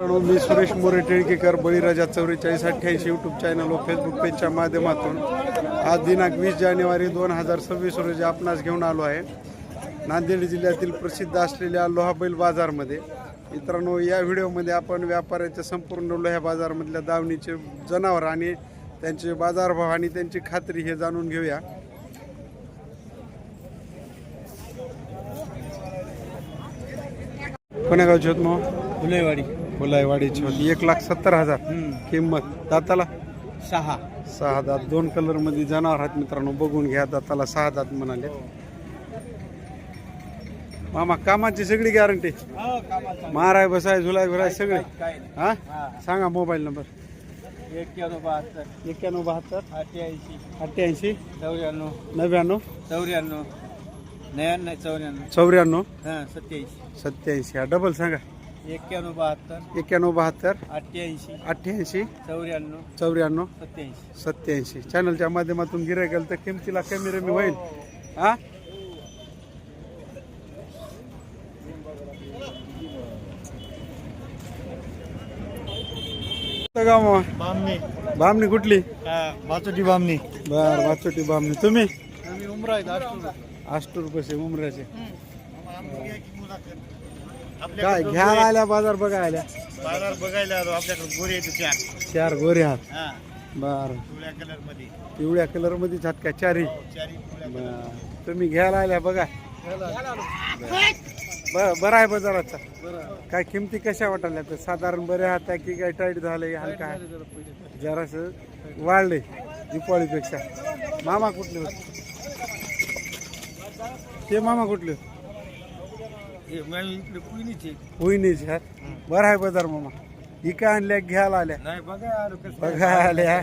मी सुरेश मोरे टिळकेकर बळीराजा चौवेचाळीस अठ्ठ्याऐंशी YouTube channel व फेसबुक पेजच्या माध्यमातून आज दिनांक वीस जानेवारी दोन हजार सव्वीस रोजी आपणास घेऊन आलो आहे. नांदेड जिल्ह्यातील प्रसिद्ध असलेल्या लोहा बैल बाजारमध्ये. मित्रांनो या व्हिडिओमध्ये आपण व्यापाऱ्याच्या संपूर्ण लोह्या बाजारमधल्या दावणीचे जनावर आणि त्यांचे बाजारभाव आणि त्यांची खात्री हे जाणून घेऊया. कोण्या गावचे होत मग? फुलेवाडी. फुलाईवाडीची होती. एक लाख सत्तर हजार किंमत. दाताला? सहा. सहा दात. दोन कलरमध्ये जनावर आहेत मित्रांनो. बघून घ्या दाताला सहा दात म्हणाले. मामा कामाची सगळी गॅरंटी माराय बसाय झुलाय घुलाय सगळे? हा? सांगा मोबाईल नंबर. एक्क्याण्णव बहात्तर. एक्क्याण्णव बहात्तर? अठ्ठ्याऐंशी. अठ्ठ्याऐंशी? चौऱ्याण्णव. नव्याण्णव? चौऱ्याण्णव. न्याण्णव चौऱ्याण्णव. चौऱ्याण्णव? हां सत्याऐंशी. सत्याऐंशी. हा डबल सांगा. एक्क्याण्णव बहात्तर. एक्क्याण्णव बहात्तर. अठ्ठ्याऐंशी. अठ्ठ्याऐंशी. चौऱ्याण्णव. चौऱ्याण्णव. सत्याऐंशी. सत्याऐंशी. चॅनलच्या माध्यमातून गिराय गेलं तर किमतीला कमी रमी होईल. हा? कुठलं गाव? बामणी. बामणी कुठली? बाचोटी बामणी. बर वाचोटी बामणी. तुम्ही? उमरा आहेत आष्टूर कसे उमऱ्याचे काय घ्यायला आल्या बाजार बघायला. आल्या बाजार बघायला आलो. आपल्याकडे गोरे येते चार चार गोरे हात हां. बर. पिवळ्या कलरमध्ये पिवळ्या कलर मध्येच हात का चारी चारी पिवळ्या बर. तुम्ही घ्यायला आल्या बघा बरं आहे बाजाराचा. काय किमती कशा वाटायल्या तर साधारण बरे आहात की काय टाईट झाले हलका आहे जरास वाढले दिपाळीपेक्षा मामा कुठले? होते ते मामा कुठले? होईनीच ह्यात बरं आहे बाजार मामा. इका आणल्या घ्यायला आल्या. नाही बघा बघा आल्या.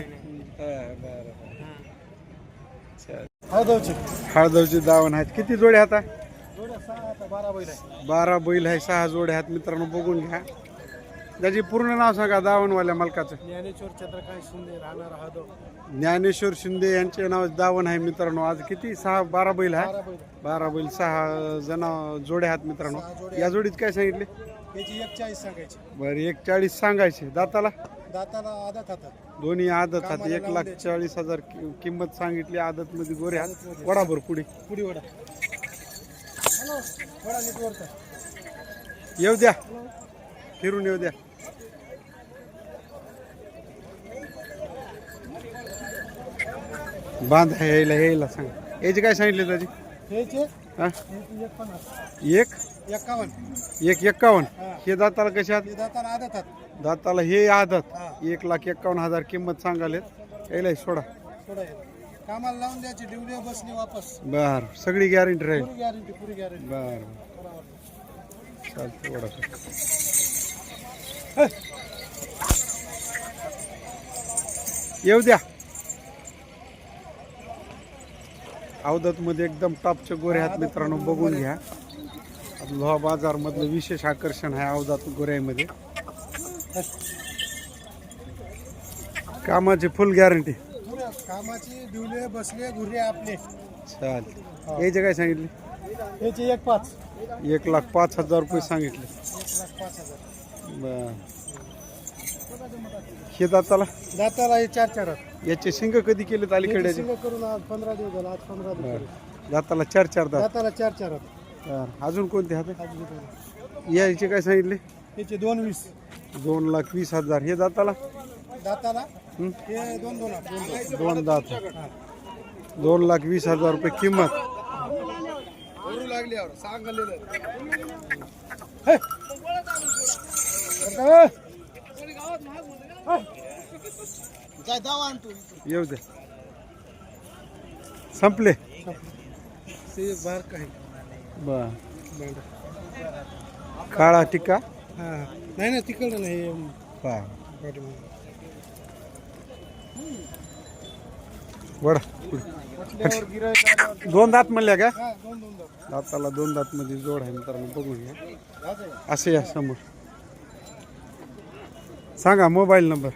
हळदवची. हळदवची दावण आहेत. किती जोडे आता? थोड्या सहा आता बारा बैल आहे बारा बैल आहे सहा जोडे आहेत. मित्रांनो बघून घ्या. त्याची पूर्ण नाव सांगा दावणवाल्या मालकाचं. ज्ञानेश्वर चंद्रकांत शिंदे राहणार ज्ञानेश्वर शिंदे यांचे नाव दावण आहे मित्रांनो. आज किती? सहा बारा बैल आहे. बारा बैल. बारा बैल सहा जण जोडे आहेत मित्रांनो. या जोडीत काय सांगितले? याची एक चाळीस सांगायची. बरं एक चाळीस सांगायचे. दाताला? दाताला आदत हातात दोन्ही आदत हात एक लाख चाळीस हजार कि- किंमत सांगितली. आदत मध्ये गोरे हात वडाभर पुढे. पुढे वडा. हॅलो वडा नीट येऊ द्या. फिरून येऊ द्या. बांध आहे यायला यायला सांग. याची काय सांगितले त्याची? हा? एक? एक एक्कावन्न एक एक्कावन्न हे. दाताला कशा हे दाताला हे आदत. एक लाख एक्कावन्न हजार किंमत सांगाले यायला सोडा. कामाला लावून द्यायचे डिवले बसले वापस. बर. सगळी गॅरंटी राहील. पुरी गॅरंटी पुरी गॅरंटी बर. चालतं वडा येऊ द्या. अवधत मध्ये एकदम टॉपचे गोरे आहेत मित्रांनो बघून घ्या. लोहा बाजार मधलं विशेष आकर्षण आहे अवधात गोऱ्यामध्ये. कामाची फुल गॅरंटी कामाची डिवले बसले घुरे आपले. चाल याचे काय सांगितले? ह्याचे एक पाच. एक लाख पाच हजार रुपये सांगितले. बर. हे दाताला? दाताला हे चार चार आहेत. याचे शिंग कधी अलीकडे? सिंग करून आज पंधरा दिवस झाला आज पंधरा दिवस दाताला चार चार दात. दाताला चार चार आहेत. बर. अजून कोणते हात आज घेतो. याचे काय सांगितले? ह्याचे दोन वीस. दोन लाख वीस हजार. हे दाताला? दाताला? हं? हे दोन दोन आहेत, दोन दोन दोन दात. दोन लाख वीस हजार रुपये किंमत. लागली सांगलेलं. काय दावा आणतो येऊ दे. संपले. ते बार काय? बर. काळा टिक्का? हा. नाही ना तिकडं नाही पा पाठीमागे. वडा दोन दात म्हणल्या का? हा, दोन दोन दाव. दाताला दोन दात मध्ये जोड आहे मित्रांनो बघून घ्या. असे या समोर. सांगा मोबाईल नंबर.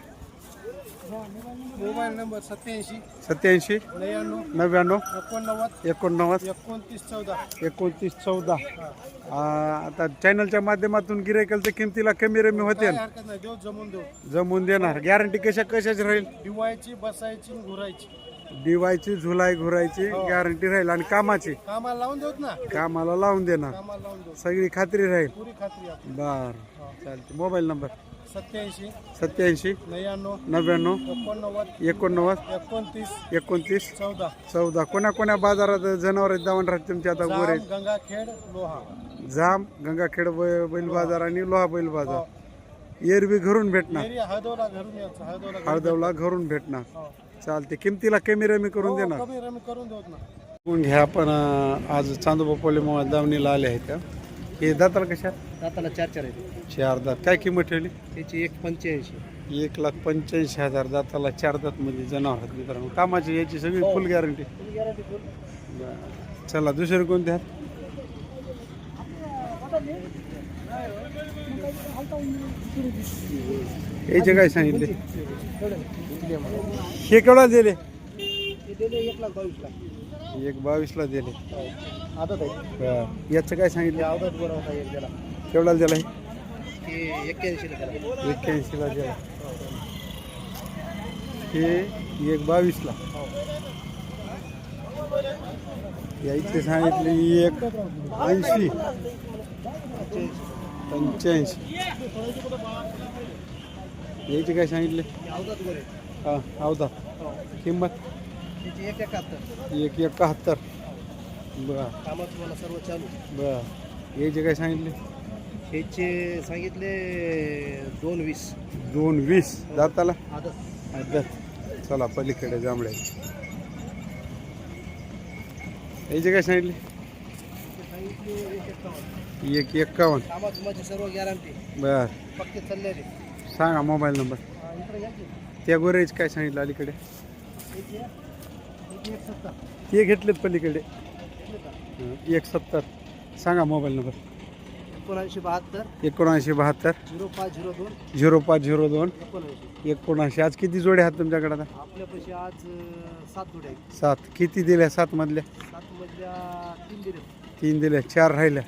मोबाईल नंबर सत्याऐंशी. सत्याऐंशी. नव्याण्णव. नव्याण्णव. एकोणनव्वद. एकोणनव्वद. एकोणतीस चौदा. एकोणतीस चौदा. आता चॅनलच्या माध्यमातून गिरायकल तर किमतीला कमी रमी होते. काही हरकत नाही देऊ जमून देऊ जमून देणार. गॅरंटी कशा कशाची राहील? डिवायची बसायची घुरायची. डिवायची झुलाई घुरायची गॅरंटी राहील. आणि कामाची? कामाला लावून देऊत ना. कामाला लावून देणार. कामाला लावून देऊ सगळी खात्री राहील. पुरी खात्री आपली. बर. चालते मोबाईल नंबर. सत्याऐंशी सत्याऐंशी नव्याण्णव नव्याण्णव एकोणनव्वद एकोणनव्वद एकोणतीस एकोणतीस चौदा. चौदा. कोण्या कोण्या बाजारात जनावर दावण राहते तुमच्या आता गोरे जाम, गंगाखेड लोहा. जाम गंगाखेड बै- बैल बाजार आणि लोहा बैल बाजार एरवी घरून भेटणार. एरिया हळदवला घरून यायचं हळदवला घरून. हळदवला घरून भेटणार. हो. चालते किमतीला कमी रमी करून हो, देणार? कमी रमी करून देऊत ना. बघून घ्या आपण अं, आज चांदोबा मोबाईल दावणीला आले आहेत हे दाताला कशा? दाताला चार चार आहे चार दात. काय किंमत ठेवली? त्याची एक पंच्याऐंशी. एक लाख पंच्याऐंशी हजार दाताला चार दात मध्ये जनावर आहेत मित्रांनो. कामाची याची सगळी फुल गॅरंटी चला दुसरे कोणते आहेत? याचे काय सांगितले? हे केवढा दिले? एक लाख बावीस लाख. एक बावीसला दिले. आदत आहे. बरं. याचं काय सांगितलं? त्याला केवढा दिला एक्क्याऐंशीला त्याला दिला हे एक बावीसला यायचे सांगितले एक ऐंशी. पंच्याऐंशी. यायचे काय सांगितले? हा अवधा किंमत? एक एकाहत्तर. एक एकाहत्तर. बर. कामाचं सर्व चालू. बर. यायचे काय सांगितले? ह्याचे सांगितले दोन वीस. दोन वीस. दाताला? आदत चला पलीकडे जांभळे. याचे काय सांगितले? एक एक्कावन्न एक एक्कावन्न कामाचं माझी सर्व गॅरंटी बर सांगा मोबाईल नंबर. त्या गोरेज काय सांगितलं अलीकडे? ते घेतलेत पलीकडे. एक सत्तर. सांगा मोबाईल नंबर. एकोणऐंशी बहात्तर. एकोणऐंशी बहात्तर. झिरो पाच झिरो दोन. झिरो पाच झिरो दोन. एकोणऐंशी. आज किती जोडे आहात तुमच्याकडे आता? आपल्यापाशी आज सात जोड्या आहेत. सात. किती दिल्या सात मधल्या? सात मधल्या तीन दिले. तीन दिल्या चार राहिल्या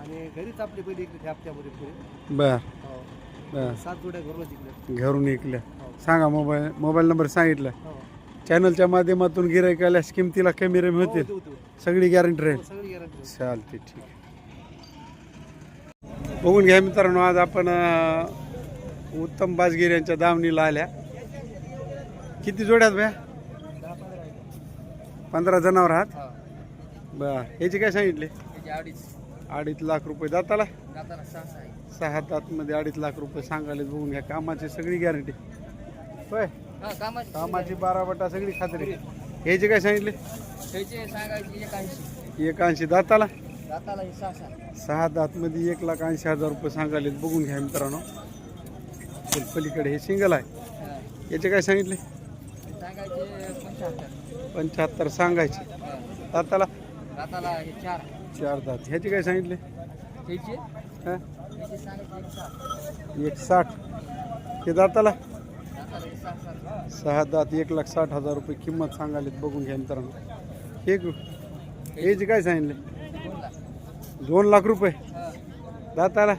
आणि घरीच आपली पहिली इकडे हप्त्यामध्ये पुढे. बर. हो. बर. सात जोड्या घरून तिकडे घरून ऐकल्या सांगा मोबाईल मोबाईल नंबर सांगितलं. हो. चॅनलच्या माध्यमातून गिरायक आल्यास किमतीला कमी रमी होतील सगळी गॅरंटी राहील. हो, चालते ठीक आहे. बघून घ्या मित्रांनो आज आपण उत्तम बाजगिर यांच्या दावणीला आल्या. किती जोड्यात भया पंधरा जनावर आहात? बर. याचे काय सांगितले? अडीच. लाख रुपये दाताला सहा दातमध्ये अडीच लाख रुपये सांगायला बघून घ्या. कामाची सगळी गॅरंटी होय? कामाची कामाची बारा बटा सगळी खात्री. याचे काय सांगितले? त्याचे सांगायचे एक ऐंशी एक ऐंशी दाताला सहा दातमध्ये एक लाख ऐंशी हजार रुपये सांगायले बघून घ्या मित्रांनो. पलीकडे हे सिंगल आहे. याचे काय सांगितले? पंच्याहत्तर. सांगायचे. दाताला? चार. दात. ह्याचे काय सांगितले? हा? एक साठ. हे दाताला? सहा दात एक लाख साठ हजार रुपये किंमत सांगायले बघून घ्या मित्रांनो. हे याचे काय सांगितले? दोन लाख रुपये. दाताला?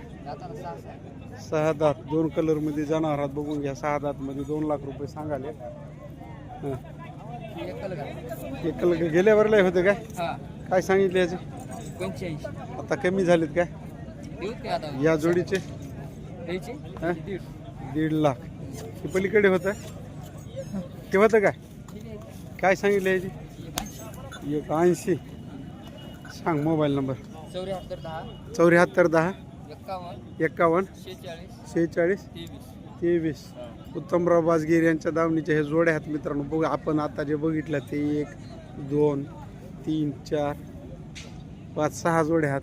सहा दात. दोन कलरमध्ये जनावरात बघून घ्या. सहा दातमध्ये दोन लाख रुपये सांगाले. हां. एक कलर गेल्यावर लय होते काय? काय सांगितले याचे? आता कमी झालेत काय? या जोडीचे? दीड लाख. हे पलीकडे होतं? ते होतं काय? काय सांगितलं याची? एक ऐंशी. सांग मोबाईल नंबर. चौऱ्याहत्तर दहा. चौऱ्याहत्तर दहा. एक्कावन्न एक्कावन्न शेहेचाळीस. शेहेचाळीस. तेवीस. उत्तमराव बाजगीर यांच्या दावणीचे हे जोडे आहेत मित्रांनो. बघू आपण आता जे बघितलं ते एक दोन तीन चार पाच सहा जोडे आहेत.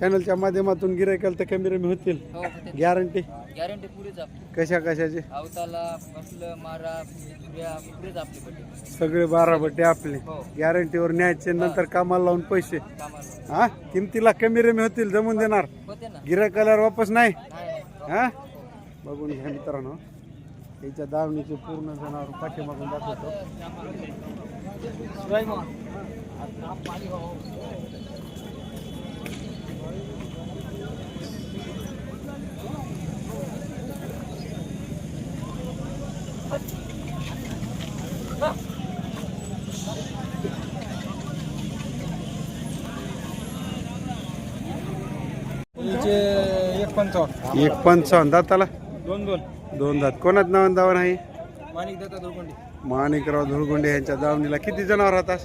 चॅनलच्या माध्यमातून गिरायकाल तर कमी रमी होतील. हो गॅरंटी गॅरंटी पुरीच आपली. कशा कशाचे? अवताला मारा चुऱ्या पुरीच आपली बड्डे सगळे बारा बट्टे आपले. हो. गॅरंटीवर न्यायचे नंतर कामाला लावून पैसे. कामाला हा? किमतीला कमी रमी होतील जमून देणार. होते ना. गिरायकाला वापस नाही? नाही हा? बघून घ्या मित्रांनो. त्याच्या दावणीचे पूर्ण जनावर पाठीमागून दाखवतो. एक पंचावन्न. एक पंचावन्न. दाताला? दोन दोन. दोन दात. कोणाच नावान दावण आहे? माणिक देतात दोघंडी माणिकराव धुळगुंडे यांच्या दावणीला किती जनावर राहतात?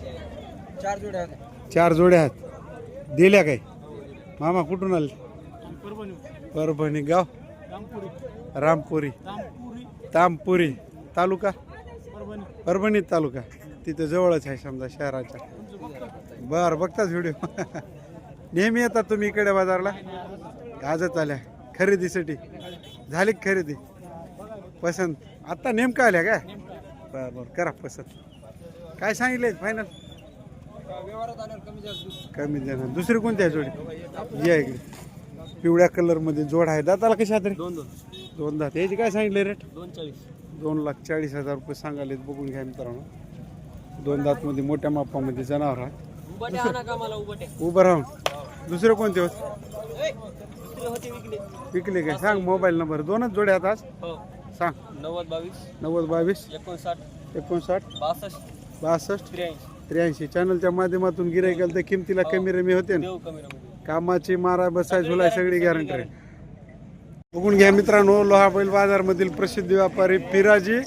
चार जोड्या होत्या चार जोड्या आहेत. दिल्या काय? मामा कुठून आले? परभणी. परभणी गाव? रामपुरी. रामपुरी. रामपुरी. तामपुरी. तालुका? परभणी. परभणी तालुका. तिथं जवळच आहे समजा शहराच्या. बर बघताच व्हिडिओ नेहमी येतात तुम्ही इकडे बाजारला? आजच आल्या. खरेदीसाठी. झाली का खरेदी? पसंत. आता नेमकं आल्या काय बर बर. करा पसंत. काय सांगितले फायनल कमी देणार. दुसरी कोणती आहे जोडी? या इकडे. पिवळ्या कलरमध्ये जोड आहे. दाताला कशा तरी? दोन दात. याची काय सांगितले रेट दोन चाळीस. दोन लाख चाळीस हजार रुपये सांगाले बघून घ्या मित्रांनो. दोन दातमध्ये मोठ्या मापामध्ये जनावर आहे का उभं राहून. दुसरे कोणते होत? विकले. काय? सांग मोबाईल नंबर. दोनच जोड्या आहेत आज. हो. सांग. नव्वद बावीस. नव्वद बावीस. एकोणसाठ. एकोणसाठ. बासष्ट. बासष्ट. त्र्याऐंशी. चॅनलच्या माध्यमातून गिरायकाल तर किमतीला कमी रमी होते ना? कामाची मारा बसाय झुलाय सगळी गॅरंटी आहे बघून घ्या मित्रांनो लोहा बैल बाजार मधील प्रसिद्ध व्यापारी पिराजी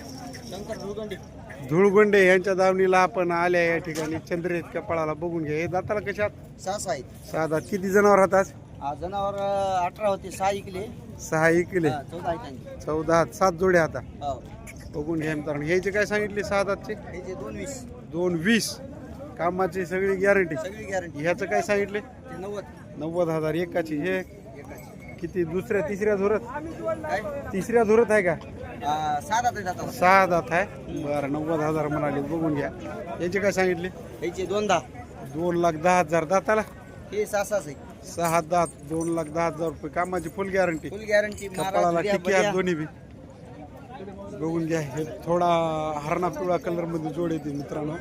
धुळगंडी यांच्या दावणीला आपण आल्या या ठिकाणी. चंद्रेत कपाळाला बघून घ्या. हे दाताला कशात? सहा आहेत. साधा. किती जनावर राहतात हा, जनावर अठरा होते सहा इकले. सहा इकले. हा, चौदा आहेत त्यांचे. चौदा हात सात जोडे आता. हो. बघून घ्या मित्रांनो. ह्याचे काय सांगितले सहा त्याचे दोन वीस. दोन वीस. कामाची सगळी गॅरंटी सगळी गॅरंटी ह्याचं काय सांगितले? ते नव्वद. नव्वद हजार. एकाची. हे एकाची. किती? दुसऱ्या तिसऱ्या धुरत? काय? तिसऱ्या धुरत आहे का? हा, सहा दात आता सहा दात आहे. बरं नव्वद हजार म्हणाले बघून घ्या. याचे काय सांगितले? त्याचे दोन दहा दोन लाख दहा हजार दाताला? हे सहा सहाच आहे. सहा दात दोन लाख दहा हजार रुपये. कामाची फुल गॅरंटी फुल गॅरंटी कपाळाला टिकी आहेत दोन्ही बी. बघून घ्या हे थोडा हरणा पिवळा कलरमध्ये जोड येते मित्रांनो.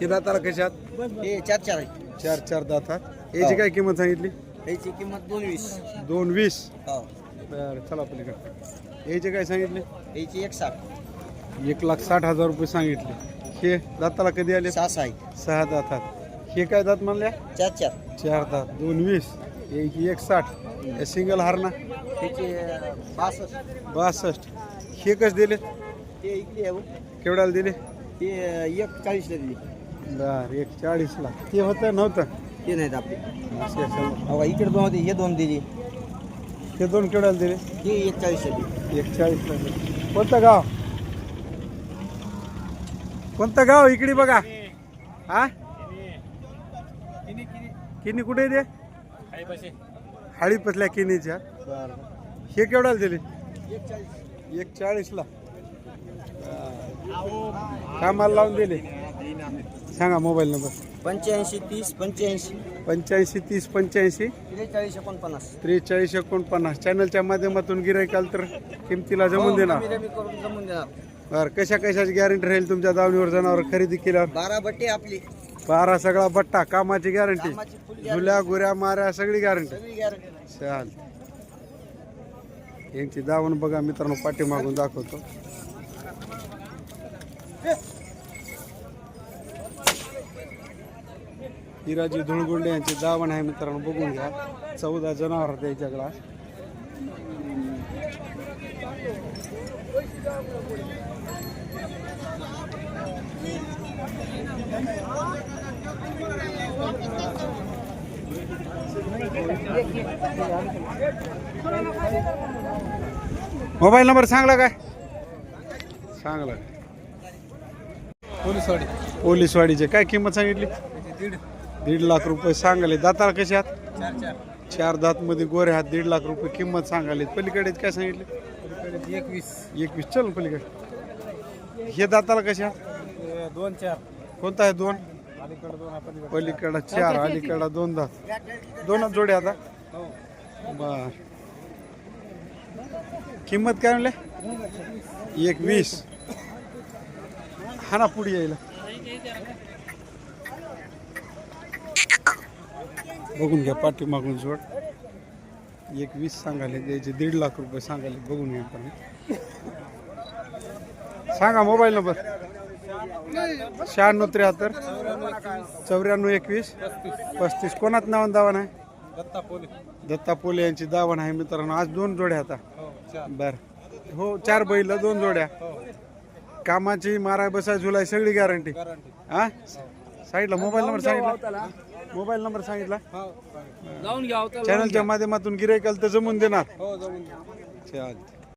हे दाताला कशात? हे चार चार आहे. चार चार दातात याची काय किंमत सांगितली? त्याची किंमत दोन वीस. दोन वीस. हो. बरं चला पलीकडे. याचे काय सांगितले? त्याची एक साठ. एक लाख साठ हजार रुपये सांगितले. हे दाताला कधी आले? सहा सहा सहा दातात हे काय दात म्हणल्या चार चार. चार दात. दोन वीस. एक एक साठ. हे सिंगल हारणा त्याचे अं, बासष्ट. बासष्ट. हे कस दिले? ते आहे हो. केवढ्याला दिले? ते अं, एक चाळीसला दिली. बर एक चाळीसला. ते होतं नव्हतं? ते नाहीत आपले. असे. हो इकडे दोन होते हे दोन दिली. ते दोन केवढ्याला दिले. हे एक चाळीसला दिली. एक चाळीसला दिले. कोणतं गाव? कोणतं गाव इकडे बघा. हा? किनी कुठे ते? हाळी पसल्या किनीच्या. हे केवढ्याला दिले? एक चाळीसला कामाला लावून दिले? सांगा मोबाईल नंबर. पंच्याऐंशी तीस पंच्याऐंशी. पंच्याऐंशी तीस पंच्याऐंशी? त्रेचाळीस एकोणपन्नास. त्रेचाळीस एकोणपन्नास. चॅनलच्या माध्यमातून गिरायकाल तर किमतीला जमून देणार. जमून देणार. बरं कशा कशाची गॅरंटी राहील तुमच्या दावणीवर जनावर खरेदी केल्यावर? बारा बट्टे आपली. बारा सगळा बट्टा कामाची गॅरंटी कामाची झुल्या गुऱ्या माऱ्या सगळी गॅरंटी सगळी गॅरंटी चाल यांची दावण बघा मित्रांनो पाठीमागून दाखवतो. हिराजी धुळगुंडे यांची दावण आहे मित्रांनो बघून घ्या. चौदा जनावर त्याच्याकडं मोबाईल नंबर सांगला काय? सांगला. पोलीसवाडी पोलीसवाडीचे काय किंमत सांगितली? दीड लाख रुपये सांगाले दाताला कसे आहात? चार चार. चार दात मध्ये गोरे हात दीड लाख रुपये किंमत सांगाले पलीकडे काय सांगितले? एकवीस. एकवीस. चल पलीकडे. हे दाताला कशा दोन चार. कोणता आहे दोन? अलीकडे दोन आपण पलीकडा चार. अलीकडा दोन दात. दोनच जोडे आता बर. किंमत काय म्हणले? एक वीस हा ना पुढे यायला. बघून घ्या पाठी मागून जोड. एक वीस सांगाले द्यायचे दीड लाख रुपये सांगाले बघून घ्या पण सांगा मोबाईल नंबर. शहाण्णव त्र्याहत्तर चौऱ्याण्णव एकवीस पस्तीस. कोणात नाव दावण आहे? दत्ता पोले दत्ता पोले यांची दावण आहे मित्रांनो. आज दोन जोड्या आता. बर. हो चार बैल दोन जोड्या. कामाची माराय बसाय झुलाय सगळी गॅरंटी गॅरंटी हा? साईडला मोबाईल नंबर सांगितला मोबाईल नंबर सांगितला? हो जाऊन घ्या चॅनलच्या माध्यमातून गिरायकाल तर जमून देणार. हो जमून चालते